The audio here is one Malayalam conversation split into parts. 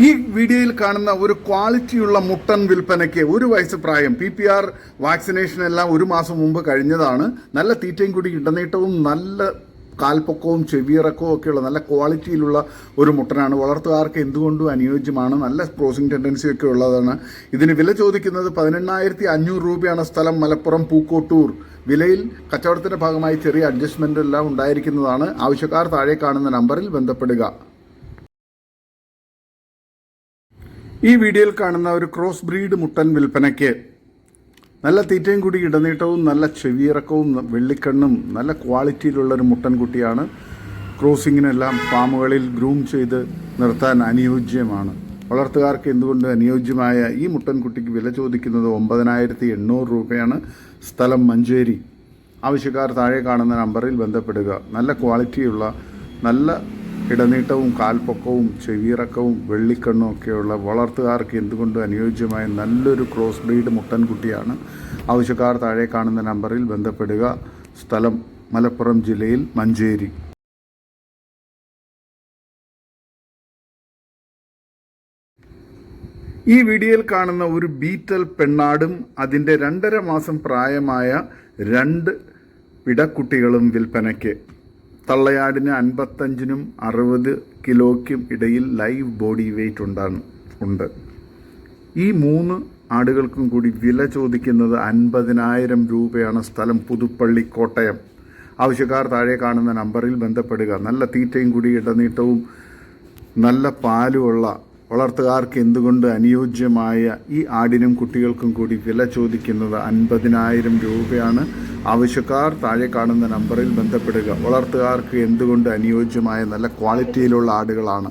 ഈ വീഡിയോയിൽ കാണുന്ന ഒരു ക്വാളിറ്റിയുള്ള മുട്ടൻ വിൽപ്പനയ്ക്ക് ഒരു വയസ്സ് പ്രായം. പി പി ആർ വാക്സിനേഷൻ എല്ലാം ഒരു മാസം മുമ്പ് കഴിഞ്ഞതാണ്. നല്ല തീറ്റയും കൂടി ഇടനീട്ടവും നല്ല കാൽപ്പൊക്കവും ചെവിയിറക്കവും ഒക്കെയുള്ള നല്ല ക്വാളിറ്റിയിലുള്ള ഒരു മുട്ടനാണ്. വളർത്തുകാർക്ക് എന്തുകൊണ്ടും അനുയോജ്യമാണ്. നല്ല ക്രോസിംഗ് ടെൻഡൻസി ഒക്കെ ഉള്ളതാണ്. ഇതിന് വില ചോദിക്കുന്നത് പതിനെണ്ണായിരത്തി അഞ്ഞൂറ് രൂപയാണ് സ്ഥലം മലപ്പുറം പൂക്കോട്ടൂർ. വിലയിൽ കച്ചവടത്തിന്റെ ഭാഗമായി ചെറിയ അഡ്ജസ്റ്റ്മെന്റ് എല്ലാം ഉണ്ടായിരിക്കുന്നതാണ്. ആവശ്യക്കാർ താഴെ കാണുന്ന നമ്പറിൽ ബന്ധപ്പെടുക. ഈ വീഡിയോയിൽ കാണുന്ന ഒരു ക്രോസ് ബ്രീഡ് മുട്ടൻ വിൽപ്പനയ്ക്ക് നല്ല തീറ്റയും കൂടി ഇടനീട്ടവും നല്ല ചെവിയിറക്കവും വെള്ളിക്കണ്ണും നല്ല ക്വാളിറ്റിയിലുള്ള ഒരു മുട്ടൻ കുട്ടിയാണ്. ക്രോസിങ്ങിനെല്ലാം ഫാമുകളിൽ ഗ്രൂം ചെയ്ത് നിർത്താൻ അനുയോജ്യമാണ്. വളർത്തുകാർക്ക് എന്തുകൊണ്ട് അനുയോജ്യമായ ഈ മുട്ടൻകുട്ടിക്ക് വില ചോദിക്കുന്നത് ഒമ്പതിനായിരത്തി എണ്ണൂറ് രൂപയാണ്. സ്ഥലം മഞ്ചേരി. ആവശ്യക്കാർ താഴെ കാണുന്ന നമ്പറിൽ ബന്ധപ്പെടുക. നല്ല ക്വാളിറ്റിയുള്ള നല്ല ഇടനീട്ടവും കാൽപ്പൊക്കവും ചെവിയിറക്കവും വെള്ളിക്കണ്ണും ഒക്കെയുള്ള വളർത്തുകാർക്ക് എന്തുകൊണ്ടും അനുയോജ്യമായ നല്ലൊരു ക്രോസ് ബ്രീഡ് മുട്ടൻകുട്ടിയാണ്? ആവശ്യക്കാർ താഴെ കാണുന്ന നമ്പറിൽ ബന്ധപ്പെടുക. സ്ഥലം മലപ്പുറം ജില്ലയിൽ മഞ്ചേരി. ഈ വീഡിയോയിൽ കാണുന്ന ഒരു ബീറ്റൽ പെണ്ണാടും അതിന്റെ രണ്ടര മാസം പ്രായമായ രണ്ട് പിടക്കുട്ടികളും വിൽപ്പനയ്ക്ക്. തള്ളയാടിന് അൻപത്തഞ്ചിനും അറുപത് കിലോയ്ക്കും ഇടയിൽ ലൈവ് ബോഡി വെയ്റ്റ് ഉണ്ടാണ് ഉണ്ട്. ഈ മൂന്ന് ആടുകൾക്കും കൂടി വില ചോദിക്കുന്നത് അൻപതിനായിരം രൂപയാണ് സ്ഥലം പുതുപ്പള്ളി കോട്ടയം. ആവശ്യക്കാർ താഴെ കാണുന്ന നമ്പറിൽ ബന്ധപ്പെടുക. നല്ല തീറ്റയും കൂടി ഇടനീട്ടവും നല്ല പാലുമുള്ള വളർത്തുകാർക്ക് എന്തുകൊണ്ട് അനുയോജ്യമായ ഈ ആടിനും കുട്ടികൾക്കും കൂടി വില ചോദിക്കുന്നത് അൻപതിനായിരം രൂപയാണ് ആവശ്യക്കാർ താഴെ കാണുന്ന നമ്പറിൽ ബന്ധപ്പെടുക. വളർത്തുകാർക്ക് എന്തുകൊണ്ട് അനുയോജ്യമായ നല്ല ക്വാളിറ്റിയിലുള്ള ആടുകളാണ്?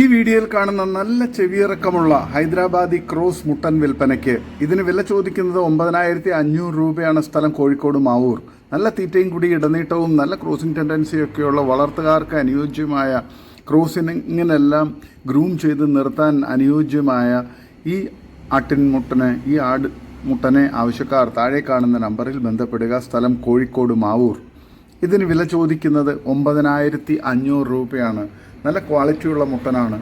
ഈ വീഡിയോയിൽ കാണുന്ന നല്ല ചെവിയിറക്കമുള്ള ഹൈദരാബാദി ക്രോസ് മുട്ടൻ വിൽപ്പനയ്ക്ക് ഇതിന് വില ചോദിക്കുന്നത് ഒമ്പതിനായിരത്തി അഞ്ഞൂറ് രൂപയാണ് സ്ഥലം കോഴിക്കോട് മാവൂർ. നല്ല തീറ്റയും കൂടി ഇടനീട്ടവും നല്ല ക്രോസിംഗ് ടെൻഡൻസിയൊക്കെയുള്ള വളർത്തുകാർക്ക് അനുയോജ്യമായ ക്രോസിനിങ്ങിനെല്ലാം ഗ്രൂം ചെയ്ത് നിർത്താൻ അനുയോജ്യമായ ഈ ആട്ടിൻ മുട്ടനെ ഈ ആട് മുട്ടനെ ആവശ്യക്കാർ താഴെ കാണുന്ന നമ്പറിൽ ബന്ധപ്പെടുക. സ്ഥലം കോഴിക്കോട് മാവൂർ. ഇതിന് വില ചോദിക്കുന്നത് ഒമ്പതിനായിരത്തി അഞ്ഞൂറ് രൂപയാണ്. നല്ല ക്വാളിറ്റിയുള്ള മുട്ടനാണ്.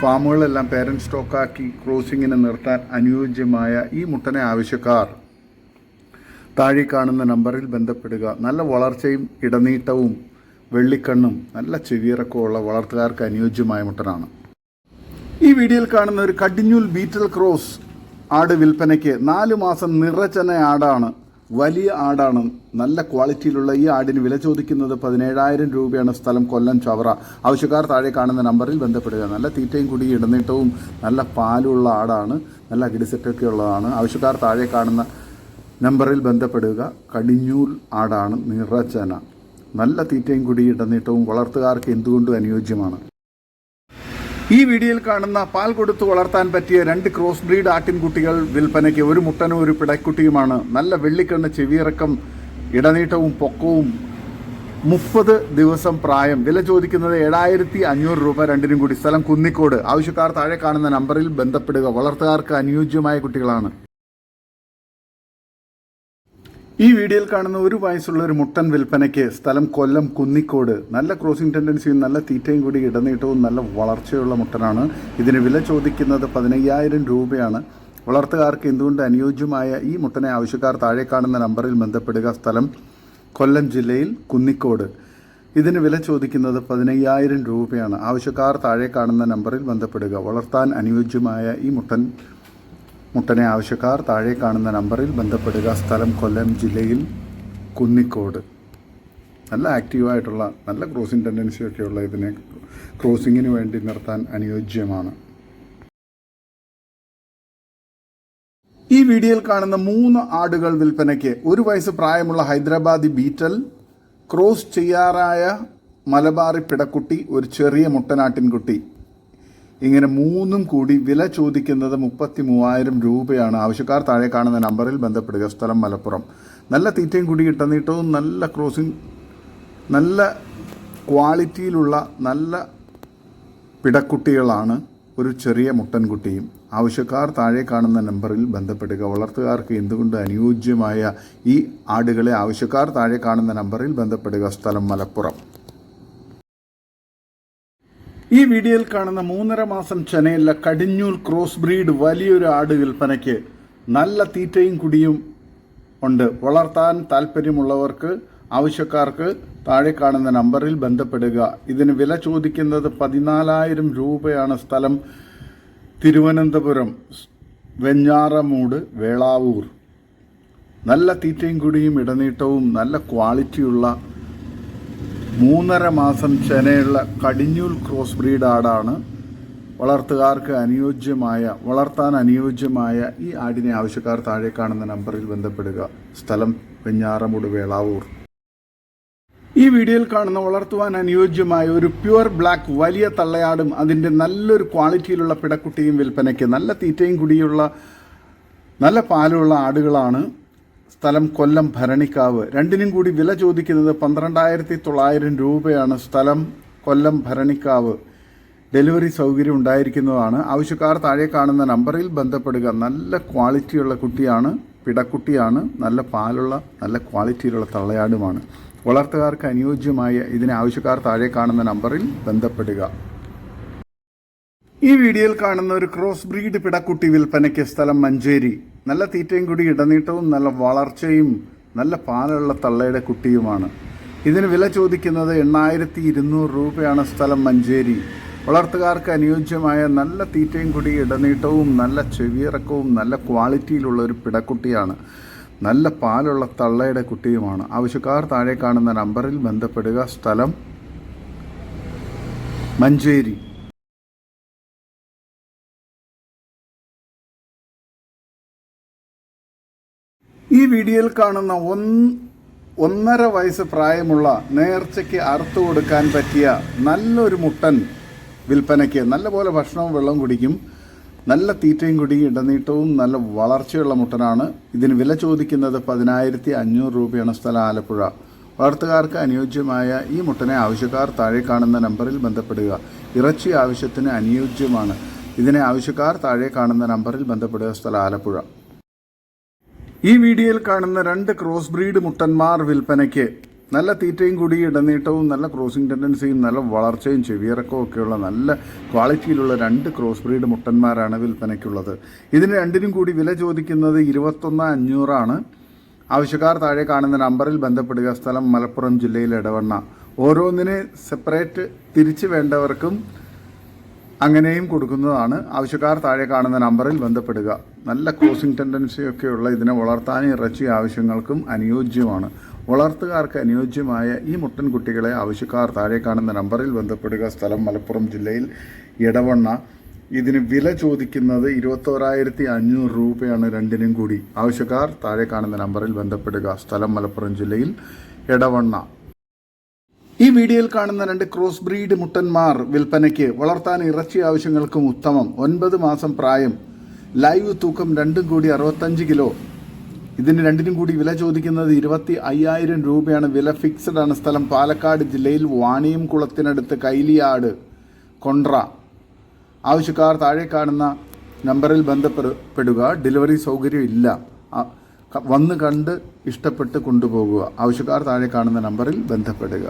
ഫാമുകളെല്ലാം പേരന്റ് സ്റ്റോക്കാക്കി ക്രോസിങ്ങിന് നിർത്താൻ അനുയോജ്യമായ ഈ മുട്ടനെ ആവശ്യക്കാർ. താഴെ കാണുന്ന നമ്പറിൽ ബന്ധപ്പെടുക. നല്ല വളർച്ചയും ഇടനീട്ടവും വെള്ളിക്കണ്ണും നല്ല ചെവിയിറക്കമുള്ള വളർത്തുകാർക്ക് അനുയോജ്യമായ മുട്ടനാണ്. ഈ വീഡിയോയിൽ കാണുന്ന ഒരു കടിഞ്ഞൂൽ ബീറ്റൽ ക്രോസ് ആട് വിൽപ്പനയ്ക്ക് നാല് മാസം നിറച്ചന ആടാണ്. വലിയ ആടാണ്. നല്ല ക്വാളിറ്റിയിലുള്ള ഈ ആടിന് വില ചോദിക്കുന്നത് പതിനേഴായിരം രൂപയാണ് സ്ഥലം കൊല്ലം ചവറ. ആവശ്യക്കാർ താഴെ കാണുന്ന നമ്പറിൽ ബന്ധപ്പെടുക. നല്ല തീറ്റയും കുടി ഇടനീട്ടവും നല്ല പാലുള്ള ആടാണ്. നല്ല അകിടിസെറ്റൊക്കെ ഉള്ളതാണ്. ആവശ്യക്കാർ താഴെ കാണുന്ന നമ്പറിൽ ബന്ധപ്പെടുക. കടിഞ്ഞൂൽ ആടാണ് നിറച്ചന. നല്ല തീറ്റയും കുടി ഇടനീട്ടവും വളർത്തുകാർക്ക് എന്തുകൊണ്ടും അനുയോജ്യമാണ്. ഈ വീഡിയോയിൽ കാണുന്ന പാൽ കൊടുത്തു വളർത്താൻ പറ്റിയ രണ്ട് ക്രോസ് ബ്രീഡ് ആട്ടിൻകുട്ടികൾ വിൽപ്പനയ്ക്ക് ഒരു മുട്ടനും ഒരു പിടക്കുട്ടിയുമാണ്. നല്ല വെള്ളിക്കണ്ണ് ചെവിയിറക്കം ഇടനീട്ടവും പൊക്കവും. മുപ്പത് ദിവസം പ്രായം. വില ചോദിക്കുന്നത് ഏഴായിരത്തി അഞ്ഞൂറ് രൂപ രണ്ടിനും കൂടി. സ്ഥലം കുന്നിക്കോട്. ആവശ്യക്കാർ താഴെ കാണുന്ന നമ്പറിൽ ബന്ധപ്പെടുക. വളർത്തുകാർക്ക് അനുയോജ്യമായ കുട്ടികളാണ്. ഈ വീഡിയോയിൽ കാണുന്ന ഒരു വയസ്സുള്ള ഒരു മുട്ടൻ വിൽപ്പനയ്ക്ക് സ്ഥലം കൊല്ലം കുന്നിക്കോട്. നല്ല ക്രോസിംഗ് ടെൻഡൻസിയും നല്ല തീറ്റയും കൂടി ഇടനീട്ടവും നല്ല വളർച്ചയുള്ള മുട്ടനാണ്. ഇതിന് വില ചോദിക്കുന്നത് പതിനയ്യായിരം രൂപയാണ്. വളർത്തുകാർക്ക് എന്തുകൊണ്ട് അനുയോജ്യമായ ഈ മുട്ടനെ ആവശ്യക്കാർ താഴെ കാണുന്ന നമ്പറിൽ ബന്ധപ്പെടുക? സ്ഥലം കൊല്ലം ജില്ലയിൽ കുന്നിക്കോട്. ഇതിന് വില ചോദിക്കുന്നത് പതിനയ്യായിരം രൂപയാണ്. ആവശ്യക്കാർ താഴെ കാണുന്ന നമ്പറിൽ ബന്ധപ്പെടുക. വളർത്താൻ അനുയോജ്യമായ ഈ മുട്ടൻ മുട്ടനെ ആവശ്യക്കാർ താഴെ കാണുന്ന നമ്പറിൽ ബന്ധപ്പെടുക. സ്ഥലം കൊല്ലം ജില്ലയിൽ കുന്നിക്കോട്. നല്ല ആക്റ്റീവായിട്ടുള്ള നല്ല ക്രോസിംഗ് ടെൻഡൻസിയൊക്കെയുള്ള ഇതിനെ ക്രോസിങ്ങിന് വേണ്ടി നിർത്താൻ അനുയോജ്യമാണ്. ഈ വീഡിയോയിൽ കാണുന്ന മൂന്ന് ആടുകൾ വിൽപ്പനയ്ക്ക് ഒരു വയസ്സ് പ്രായമുള്ള ഹൈദരാബാദി ബീറ്റൽ ക്രോസ് ചെയ്യാറായ മലബാറി പിടക്കുട്ടി ഒരു ചെറിയ മുട്ടനാട്ടിൻകുട്ടി. ഇങ്ങനെ മൂന്നും കൂടി വില ചോദിക്കുന്നത് മുപ്പത്തി മൂവായിരം രൂപയാണ്. ആവശ്യക്കാർ താഴെ കാണുന്ന നമ്പറിൽ ബന്ധപ്പെടുക. സ്ഥലം മലപ്പുറം. നല്ല തീറ്റയും കൂടി ഇട്ടനീട്ടവും നല്ല ക്രോസിങ് നല്ല ക്വാളിറ്റിയിലുള്ള നല്ല പിടക്കുട്ടികളാണ് ഒരു ചെറിയ മുട്ടൻകുട്ടിയും. ആവശ്യക്കാർ താഴെ കാണുന്ന നമ്പറിൽ ബന്ധപ്പെടുക. വളർത്തുകാർക്ക് എന്തുകൊണ്ട് അനുയോജ്യമായ ഈ ആടുകളെ ആവശ്യക്കാർ താഴെ കാണുന്ന നമ്പറിൽ ബന്ധപ്പെടുക. സ്ഥലം മലപ്പുറം. ഈ വീഡിയോയിൽ കാണുന്ന മൂന്നര മാസം ചെനയുള്ള കടിഞ്ഞൂൽ ക്രോസ് ബ്രീഡ് വലിയൊരു ആട് വിൽപ്പനയ്ക്ക് നല്ല തീറ്റയും കുടിയും ഉണ്ട്. വളർത്താൻ താല്പര്യമുള്ളവർക്ക് ആവശ്യക്കാർക്ക് താഴെ കാണുന്ന നമ്പറിൽ ബന്ധപ്പെടുക. ഇതിന് വില ചോദിക്കുന്നത് പതിനാലായിരം രൂപയാണ് സ്ഥലം. തിരുവനന്തപുരം വെഞ്ഞാറമൂട് വേളാവൂർ. നല്ല തീറ്റയും കുടിയും ഇടനീട്ടവും നല്ല ക്വാളിറ്റിയുള്ള മൂന്നര മാസം ചെനയുള്ള കടിഞ്ഞൂൽ ക്രോസ് ബ്രീഡ് ആടാണ് വളർത്തുകാർക്ക് അനുയോജ്യമായ വളർത്താൻ അനുയോജ്യമായ ഈ ആടിനെ ആവശ്യക്കാർ താഴെ കാണുന്ന നമ്പറിൽ ബന്ധപ്പെടുക. സ്ഥലം വെഞ്ഞാറമൂട് വേളാവൂർ. ഈ വീഡിയോയിൽ കാണുന്ന വളർത്തുവാൻ അനുയോജ്യമായ ഒരു പ്യുവർ ബ്ലാക്ക് വലിയ തള്ളയാടും അതിന്റെ നല്ലൊരു ക്വാളിറ്റിയിലുള്ള പിടക്കുട്ടിയും വിൽപ്പനയ്ക്ക് നല്ല തീറ്റയും കുടിയുള്ള നല്ല പാലുള്ള ആടുകളാണ് സ്ഥലം കൊല്ലം ഭരണിക്കാവ്. രണ്ടിനും കൂടി വില ചോദിക്കുന്നത് പന്ത്രണ്ടായിരത്തി തൊള്ളായിരം രൂപയാണ് സ്ഥലം കൊല്ലം ഭരണിക്കാവ്. ഡെലിവറി സൗകര്യം ഉണ്ടായിരിക്കുന്നതാണ്. ആവശ്യക്കാർ താഴെ കാണുന്ന നമ്പറിൽ ബന്ധപ്പെടുക. നല്ല ക്വാളിറ്റിയുള്ള കുട്ടിയാണ് പിടക്കുട്ടിയാണ് നല്ല പാലുള്ള നല്ല ക്വാളിറ്റിയിലുള്ള തള്ളയാടുമാണ്. വളർത്തുകാർക്ക് അനുയോജ്യമായ ഇതിന് ആവശ്യക്കാർ താഴെ കാണുന്ന നമ്പറിൽ ബന്ധപ്പെടുക. ഈ വീഡിയോയിൽ കാണുന്ന ഒരു ക്രോസ് ബ്രീഡ് പിടക്കുട്ടി വിൽപ്പനയ്ക്ക് സ്ഥലം മഞ്ചേരി. നല്ല തീറ്റയും കൂടി ഇടനീട്ടവും നല്ല വളർച്ചയും നല്ല പാലുള്ള തള്ളയുടെ കുട്ടിയുമാണ്. ഇതിന് വില ചോദിക്കുന്നത് എണ്ണായിരത്തി ഇരുന്നൂറ് രൂപയാണ് സ്ഥലം മഞ്ചേരി. വളർത്തുകാർക്ക് അനുയോജ്യമായ നല്ല തീറ്റയും കൂടി ഇടനീട്ടവും നല്ല ചെവിയിറക്കവും നല്ല ക്വാളിറ്റിയിലുള്ള ഒരു പിടക്കുട്ടിയാണ്. നല്ല പാലുള്ള തള്ളയുടെ കുട്ടിയുമാണ്. ആവശ്യക്കാർ താഴെ കാണുന്ന നമ്പറിൽ ബന്ധപ്പെടുക. സ്ഥലം മഞ്ചേരി. ഈ വീഡിയോയിൽ കാണുന്ന ഒന്ന് ഒന്നര വയസ്സ് പ്രായമുള്ള നേർച്ചയ്ക്ക് അറുത്തു കൊടുക്കാൻ പറ്റിയ നല്ലൊരു മുട്ടൻ വിൽപ്പനയ്ക്ക് നല്ലപോലെ ഭക്ഷണവും വെള്ളം കുടിക്കും. നല്ല തീറ്റയും കുടി ഇടനീട്ടവും നല്ല വളർച്ചയുള്ള മുട്ടനാണ്. ഇതിന് വില ചോദിക്കുന്നത് പതിനായിരത്തി അഞ്ഞൂറ് രൂപയാണ് സ്ഥലം ആലപ്പുഴ. വളർത്തുകാർക്ക് അനുയോജ്യമായ ഈ മുട്ടനെ ആവശ്യക്കാർ താഴെ കാണുന്ന നമ്പറിൽ ബന്ധപ്പെടുക. ഇറച്ചി ആവശ്യത്തിന് അനുയോജ്യമാണ്. ഇതിനെ ആവശ്യക്കാർ താഴെ കാണുന്ന നമ്പറിൽ ബന്ധപ്പെടുക. സ്ഥലം ആലപ്പുഴ. ഈ വീഡിയോയിൽ കാണുന്ന രണ്ട് ക്രോസ് ബ്രീഡ് മുട്ടന്മാർ വിൽപ്പനയ്ക്ക് നല്ല തീറ്റയും കൂടി ഇടനീട്ടവും നല്ല ക്രോസിംഗ് ടെൻഡൻസിയും നല്ല വളർച്ചയും ചെവിയിറക്കവും ഒക്കെയുള്ള നല്ല ക്വാളിറ്റിയിലുള്ള രണ്ട് ക്രോസ് ബ്രീഡ് മുട്ടന്മാരാണ് വിൽപ്പനയ്ക്കുള്ളത്. ഇതിന് രണ്ടിനും കൂടി വില ചോദിക്കുന്നത് ഇരുപത്തൊന്ന് അഞ്ഞൂറാണ്. ആവശ്യക്കാർ താഴെ കാണുന്ന നമ്പറിൽ ബന്ധപ്പെടുക. സ്ഥലം മലപ്പുറം ജില്ലയിലെ ഇടവണ്ണ ഓരോന്നിനെ സെപ്പറേറ്റ് തിരിച്ചു വേണ്ടവർക്കും അങ്ങനെയും കൊടുക്കുന്നതാണ്. ആവശ്യക്കാർ താഴെ കാണുന്ന നമ്പറിൽ ബന്ധപ്പെടുക. നല്ല ക്രോസിംഗ് ടെൻഡൻസിയൊക്കെയുള്ള ഇതിനെ വളർത്താൻ ഇറച്ചി ആവശ്യങ്ങൾക്കും അനുയോജ്യമാണ്. വളർത്തുകാർക്ക് അനുയോജ്യമായ ഈ മുട്ടൻ കുട്ടികളെ ആവശ്യക്കാർ താഴെ കാണുന്ന നമ്പറിൽ ബന്ധപ്പെടുക. സ്ഥലം മലപ്പുറം ജില്ലയിൽ ഇടവണ്ണ ഇതിന് വില ചോദിക്കുന്നത് ഇരുപത്തോരായിരത്തി അഞ്ഞൂറ് രൂപയാണ് രണ്ടിനും കൂടി. ആവശ്യക്കാർ താഴെ കാണുന്ന നമ്പറിൽ ബന്ധപ്പെടുക. സ്ഥലം മലപ്പുറം ജില്ലയിൽ ഇടവണ്ണ ഈ വീഡിയോയിൽ കാണുന്ന രണ്ട് ക്രോസ് ബ്രീഡ് മുട്ടന്മാർ വിൽപ്പനയ്ക്ക് വളർത്താൻ ഇറച്ചി ആവശ്യങ്ങൾക്കും ഉത്തമം. ഒൻപത് മാസം പ്രായം. ലൈവ് തൂക്കം രണ്ടും കൂടി അറുപത്തഞ്ച് കിലോ. ഇതിന് രണ്ടിനും കൂടി വില ചോദിക്കുന്നത് ഇരുപത്തി അയ്യായിരം രൂപയാണ്. വില ഫിക്സഡ് ആണ് സ്ഥലം പാലക്കാട് ജില്ലയിൽ വാണിയം കുളത്തിനടുത്ത് കൈലിയാട് കൊണ്ട്ര. ആവശ്യക്കാർ താഴെ കാണുന്ന നമ്പറിൽ ബന്ധപ്പെടുക. ഡെലിവറി സൗകര്യം ഇല്ല. വന്ന് കണ്ട് ഇഷ്ടപ്പെട്ട് കൊണ്ടുപോകുക. ആവശ്യക്കാർ താഴെ കാണുന്ന നമ്പറിൽ ബന്ധപ്പെടുക.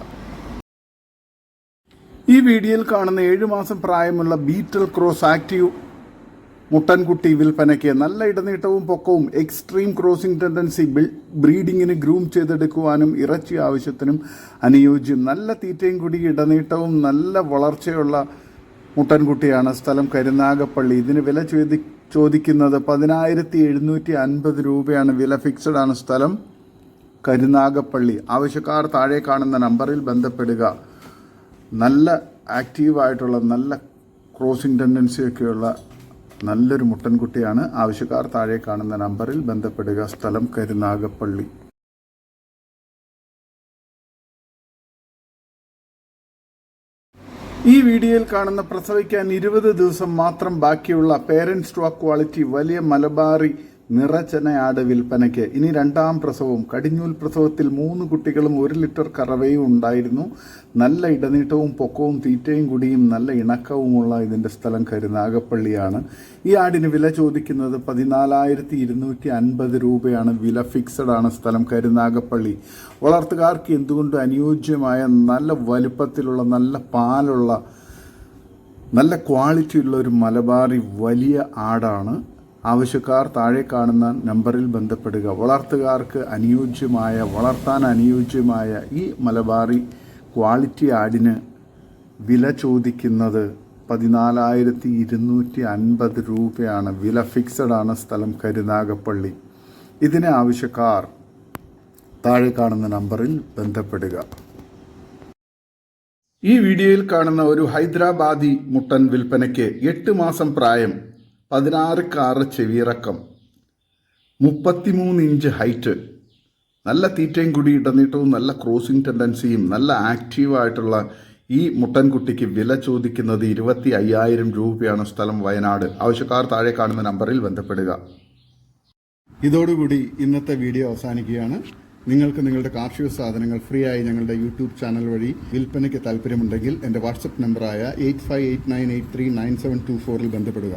ഈ വീഡിയോയിൽ കാണുന്ന ഏഴു മാസം പ്രായമുള്ള ബീറ്റൽ ക്രോസ് ആക്റ്റീവ് മുട്ടൻകുട്ടി വിൽപ്പനയ്ക്ക് നല്ല ഇടനീട്ടവും പൊക്കവും എക്സ്ട്രീം ക്രോസിംഗ് ടെൻഡൻസി ബ്രീഡിങ്ങിന് ഗ്രൂം ചെയ്തെടുക്കുവാനും ഇറച്ചി ആവശ്യത്തിനും അനുയോജ്യം. നല്ല തീറ്റയും കൂടി ഇടനീട്ടവും നല്ല വളർച്ചയുള്ള മുട്ടൻകുട്ടിയാണ് സ്ഥലം കരുനാഗപ്പള്ളി. ഇതിന് വില ചോദി ചോദിക്കുന്നത് പതിനായിരത്തി എഴുന്നൂറ്റി അൻപത് രൂപയാണ്. വില ഫിക്സഡ് ആണ് സ്ഥലം കരുനാഗപ്പള്ളി. ആവശ്യക്കാർ താഴെ കാണുന്ന നമ്പറിൽ ബന്ധപ്പെടുക. നല്ല ആക്റ്റീവായിട്ടുള്ള നല്ല ക്രോസിംഗ് ടെൻഡൻസി ഒക്കെയുള്ള നല്ലൊരു മുട്ടൻകുട്ടിയാണ്. ആവശ്യക്കാർ താഴെ കാണുന്ന നമ്പറിൽ ബന്ധപ്പെടുക. സ്ഥലം കരുനാഗപ്പള്ളി. ഈ വീഡിയോയിൽ കാണുന്ന പ്രസവിക്കാൻ ഇരുപത് ദിവസം മാത്രം ബാക്കിയുള്ള പേരൻസ് സ്റ്റോക്ക് ക്വാളിറ്റി വലിയ മലബാറി നിറച്ചനയാട് വിൽപ്പനയ്ക്ക് ഇനി രണ്ടാം പ്രസവവും. കടിഞ്ഞൂൽ പ്രസവത്തിൽ മൂന്ന് കുട്ടികളും ഒരു ലിറ്റർ കറവയും ഉണ്ടായിരുന്നു. നല്ല ഇടനീട്ടവും പൊക്കവും തീറ്റയും കുടിയും നല്ല ഇണക്കവുമുള്ള ഇതിന്റെ സ്ഥലം കരുനാഗപ്പള്ളിയാണ് ഈ ആടിന് വില ചോദിക്കുന്നത് പതിനാലായിരത്തി ഇരുന്നൂറ്റി അൻപത് രൂപയാണ്. വില ഫിക്സഡ് ആണ് സ്ഥലം കരുനാഗപ്പള്ളി വളർത്തുകാർക്ക് എന്തുകൊണ്ടും അനുയോജ്യമായ നല്ല വലുപ്പത്തിലുള്ള നല്ല പാലുള്ള നല്ല ക്വാളിറ്റിയുള്ള ഒരു മലബാറി വലിയ ആടാണ് ആവശ്യക്കാർ താഴെ കാണുന്ന നമ്പറിൽ ബന്ധപ്പെടുക. വളർത്തുകാർക്ക് അനുയോജ്യമായ വളർത്താൻ അനുയോജ്യമായ ഈ മലബാറി ക്വാളിറ്റി ആടിന് വില ചോദിക്കുന്നത് പതിനാലായിരത്തി ഇരുന്നൂറ്റി അൻപത് രൂപയാണ്. വില ഫിക്സഡ് ആണ് സ്ഥലം കരുനാഗപ്പള്ളി. ഇതിന് ആവശ്യക്കാർ താഴെ കാണുന്ന നമ്പറിൽ ബന്ധപ്പെടുക. ഈ വീഡിയോയിൽ കാണുന്ന ഒരു ഹൈദരാബാദി മുട്ടൻ വിൽപ്പനയ്ക്ക് എട്ട് മാസം പ്രായം. പതിനാറ് കാറ് ചെവിയിറക്കം മുപ്പത്തിമൂന്ന് ഇഞ്ച് ഹൈറ്റ് നല്ല തീറ്റയും കൂടി ഇടനീട്ടവും നല്ല ക്രോസിംഗ് ടെൻഡൻസിയും നല്ല ആക്റ്റീവായിട്ടുള്ള ഈ മുട്ടൻകുട്ടിക്ക് വില ചോദിക്കുന്നത് ഇരുപത്തി അയ്യായിരം രൂപയാണ് സ്ഥലം വയനാട്. ആവശ്യക്കാർ താഴെ കാണുന്ന നമ്പറിൽ ബന്ധപ്പെടുക. ഇതോടുകൂടി ഇന്നത്തെ വീഡിയോ അവസാനിക്കുകയാണ്. നിങ്ങൾക്ക് നിങ്ങളുടെ കാർഷിക സാധനങ്ങൾ ഫ്രീ ആയി ഞങ്ങളുടെ യൂട്യൂബ് ചാനൽ വഴി വിൽപ്പനയ്ക്ക് താല്പര്യമുണ്ടെങ്കിൽ എന്റെ വാട്സപ്പ് നമ്പറായ eight five eight nine eight three nine seven two ഫോറിൽ ബന്ധപ്പെടുക.